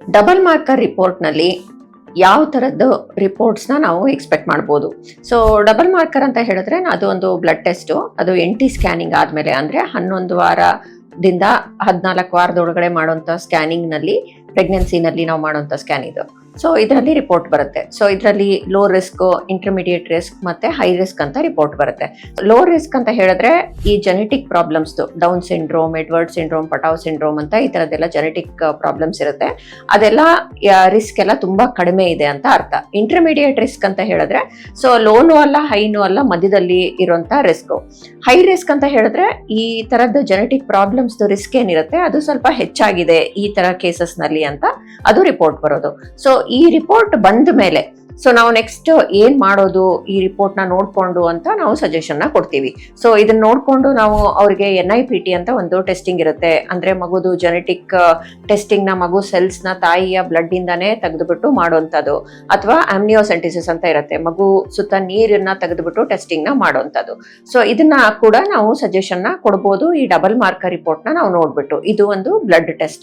Double marker ರಿಪೋರ್ಟ್ನಲ್ಲಿ ಯಾವ ಥರದ್ದು ರಿಪೋರ್ಟ್ಸ್ನ ನಾವು ಎಕ್ಸ್ಪೆಕ್ಟ್ ಮಾಡ್ಬೋದು. ಸೊ ಡಬಲ್ ಮಾರ್ಕರ್ ಅಂತ ಹೇಳಿದ್ರೆ ಅದು ಒಂದು ಬ್ಲಡ್ ಟೆಸ್ಟು ಅದು ಎನ್ ಟಿ ಸ್ಕ್ಯಾನಿಂಗ್ ಆದಮೇಲೆ ಅಂದರೆ ಹನ್ನೊಂದು ವಾರದಿಂದ ಹದಿನಾಲ್ಕು ವಾರದೊಳಗಡೆ ಮಾಡುವಂಥ ಸ್ಕ್ಯಾನಿಂಗ್ನಲ್ಲಿ ಪ್ರೆಗ್ನೆನ್ಸಿನಲ್ಲಿ ನಾವು ಮಾಡುವಂಥ ಸ್ಕ್ಯಾನ್ ಇದು. ಸೊ ಇದರಲ್ಲಿ ರಿಪೋರ್ಟ್ ಬರುತ್ತೆ. ಸೊ ಇದರಲ್ಲಿ ಲೋ ರಿಸ್ಕ್ ಇಂಟರ್ಮೀಡಿಯೇಟ್ ರಿಸ್ಕ್ ಮತ್ತೆ ಹೈ ರಿಸ್ಕ್ ಅಂತ ರಿಪೋರ್ಟ್ ಬರುತ್ತೆ. ಲೋ ರಿಸ್ಕ್ ಅಂತ ಹೇಳಿದ್ರೆ ಈ genetic problems Down syndrome Edward syndrome Patau syndrome ಅಂತ ಈ ತರದೆಲ್ಲ ಜೆನೆಟಿಕ್ ಪ್ರಾಬ್ಲಮ್ಸ್ ಇರುತ್ತೆ. ಅದೆಲ್ಲ ರಿಸ್ಕ್ ಎಲ್ಲ ತುಂಬಾ ಕಡಿಮೆ ಇದೆ ಅಂತ ಅರ್ಥ. ಇಂಟರ್ಮೀಡಿಯೇಟ್ ರಿಸ್ಕ್ ಅಂತ ಹೇಳಿದ್ರೆ ಸೊ ಲೋನು ಅಲ್ಲ ಹೈನು ಅಲ್ಲ, ಮಧ್ಯದಲ್ಲಿ ಇರುವಂತ ರಿಸ್ಕ್ ಹೈ ರಿಸ್ಕ್ ಅಂತ ಹೇಳಿದ್ರೆ ಈ ತರದ ಜೆನೆಟಿಕ್ ಪ್ರಾಬ್ಲಮ್ಸ್ ರಿಸ್ಕ್ ಏನಿರುತ್ತೆ, ಅದು ಸ್ವಲ್ಪ ಹೆಚ್ಚಾಗಿದೆ ಈ ತರ ಕೇಸಸ್ನಲ್ಲಿ ಅಂತ ಅದು ರಿಪೋರ್ಟ್ ಬರೋದು. ಸೊ ಈ ರಿಪೋರ್ಟ್ ಬಂದ ಮೇಲೆ ಸೊ ನಾವು ನೆಕ್ಸ್ಟ್ ಏನ್ ಮಾಡೋದು, ಈ ರಿಪೋರ್ಟ್ನ ನೋಡ್ಕೊಂಡು ಅಂತ ನಾವು ಸಜೆಷನ್ನ ಕೊಡ್ತೀವಿ. ಸೊ ಇದನ್ನ ನೋಡ್ಕೊಂಡು ನಾವು ಅವ್ರಿಗೆ ಎನ್ ಐ ಪಿ ಟಿ ಅಂತ ಒಂದು ಟೆಸ್ಟಿಂಗ್ ಇರುತ್ತೆ. ಅಂದ್ರೆ ಮಗುದು ಜೆನೆಟಿಕ್ ಟೆಸ್ಟಿಂಗ್ನ ಮಗು ಸೆಲ್ಸ್ನ ತಾಯಿಯ ಬ್ಲಡ್ ಇಂದಾನೇ ತೆಗೆದುಬಿಟ್ಟು ಮಾಡುವಂತದ್ದು ಅಥವಾ ಆಮ್ನಿಯೋಸೆಂಟಿಸಿಸ್ ಅಂತ ಇರುತ್ತೆ. ಮಗು ಸುತ್ತ ನೀರನ್ನ ತೆಗೆದುಬಿಟ್ಟು ಟೆಸ್ಟಿಂಗ್ನ ಮಾಡುವಂತದ್ದು ಸೊ ಇದನ್ನ ಕೂಡ ನಾವು ಸಜೆಷನ್ನ ಕೊಡ್ಬೋದು. ಈ ಡಬಲ್ ಮಾರ್ಕರ್ ರಿಪೋರ್ಟ್ನ ನಾವು ನೋಡ್ಬಿಟ್ಟು. ಇದು ಒಂದು ಬ್ಲಡ್ ಟೆಸ್ಟ್